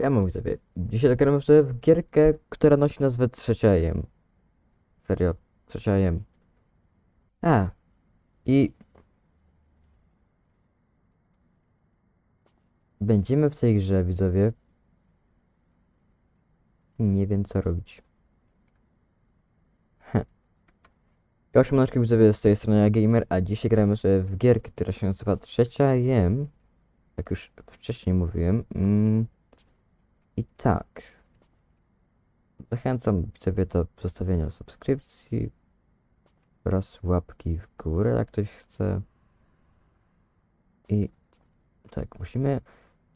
Ja mam widzowie. Dzisiaj zagramy sobie w gierkę, która nosi nazwę Trzeciajem. Serio, Trzeciajem. A. I... Będziemy w tej grze, widzowie. Nie wiem, co robić. Heh. Ja osiemnastkę widzowie z tej strony Gamer, a dzisiaj gramy sobie w gierkę, która się nazywa Trzecia Jem. Jak już wcześniej mówiłem. Mm. I tak. Zachęcam sobie do zostawienia subskrypcji oraz łapki w górę, jak ktoś chce. I tak, musimy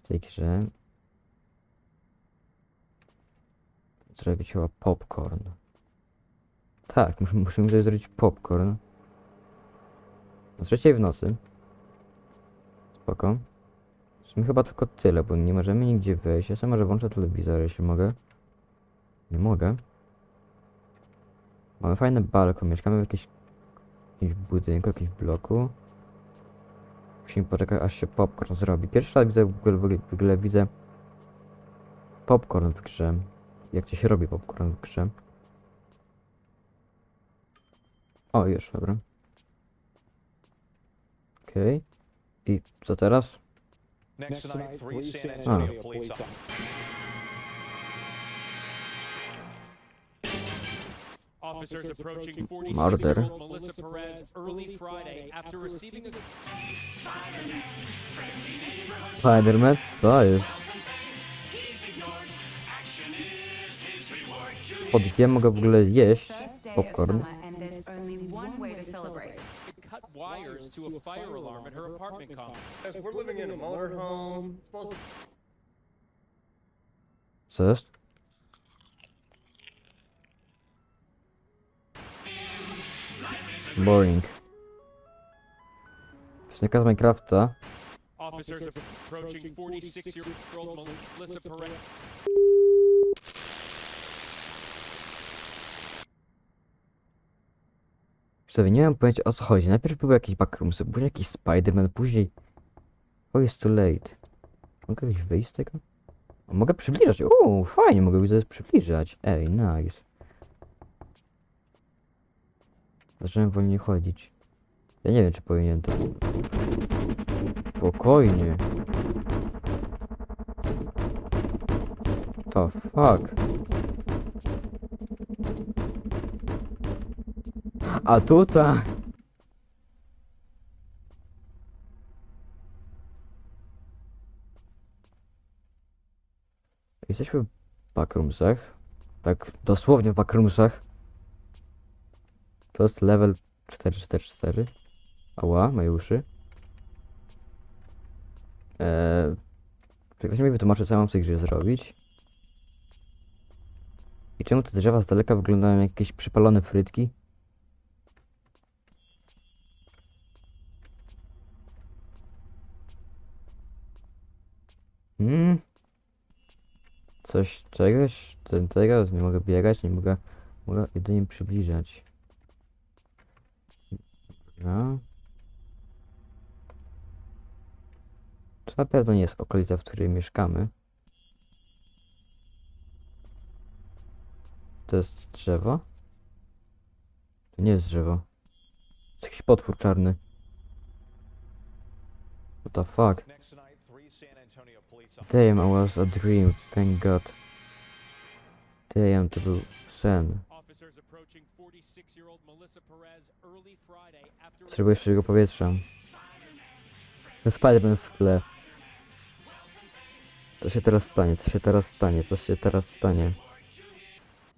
w tej grze zrobić chyba popcorn. Tak, musimy, musimy tutaj zrobić popcorn. O trzeciej w nocy. Spoko. Sumie chyba tylko tyle, bo nie możemy nigdzie wejść. Ja sobie może włączę telewizor, jeśli mogę. Nie mogę. Mamy fajny balkon, mieszkamy w jakimś, jakimś budynku, jakimś bloku. Musimy poczekać, aż się popcorn zrobi. Pierwszy raz widzę w ogóle, w ogóle, widzę popcorn w grze. Jak to się robi popcorn w grze. O, już, dobra. Okej. I co teraz? Next tonight, three San. Antonio police officers. Officers approaching Murder. 46-year-old Melissa Perez early Friday after receiving a Spider-Man? Co jest? Od G mogę w ogóle jeść popcorn. Summer and there's only one way to celebrate. cut wires to a fire alarm at her apartment complex. Yes, we're living in a motorhome. It's supposed to Co jest? Boring. Piosenka z Minecrafta. Officers approaching 46-year-old Melissa Perez. Sobie nie mam pojęcia o co chodzi. Najpierw były jakieś backroomsy, później jakiś Spider-Man, później... Oh, it's too late. Mogę jakoś wyjść z tego? O, mogę przybliżać. Uuu, fajnie, mogę widzę przybliżać. Ej, nice. Zacząłem wolniej chodzić. Ja nie wiem, czy powinien to... Spokojnie. To fuck. A tutaj... Jesteśmy w backroomsach. Tak, dosłownie w backroomsach. To jest level 444. Ała, moje uszy. Eee, czy ktoś mi wytłumaczy, co mam w tej grze zrobić? I czemu te drzewa z daleka wyglądają jak jakieś przypalone frytki? Coś, czegoś, ten, tego, nie mogę biegać, nie mogę, mogę jedynie przybliżać. Dobra. To na pewno nie jest okolica, w której mieszkamy. To jest drzewo? To nie jest drzewo. To jest jakiś potwór czarny. What the fuck? Damn, I was a dream, thank god. Damn, to był sen. Officers approaching 46-year-old Melissa Perez early Friday after Potrzebuję świeżego powietrza. No Spider-Man w tle. Co się teraz stanie? Co się teraz stanie? Co się teraz stanie?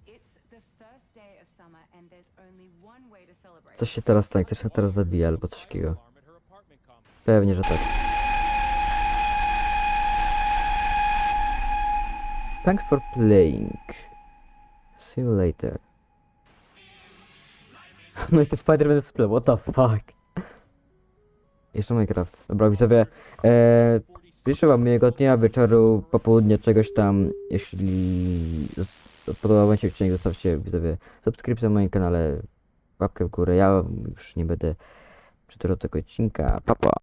It's the first day of summer and there's only one way to celebrate. Co się teraz stanie? Ktoś się teraz zabije albo coś takiego. Pewnie, że tak. Thanks for playing. See you later. No i to Spider-Man w tle, what the fuck? Jeszcze Minecraft. Dobra, widzowie. Eee, życzę wam miłego dnia, wieczoru, popołudnia, czegoś tam. Jeśli podobał wam się odcinek, zostawcie widzowie subskrypcję na moim kanale, łapkę w górę. Ja już nie będę przedłużał tego odcinka. Pa, pa.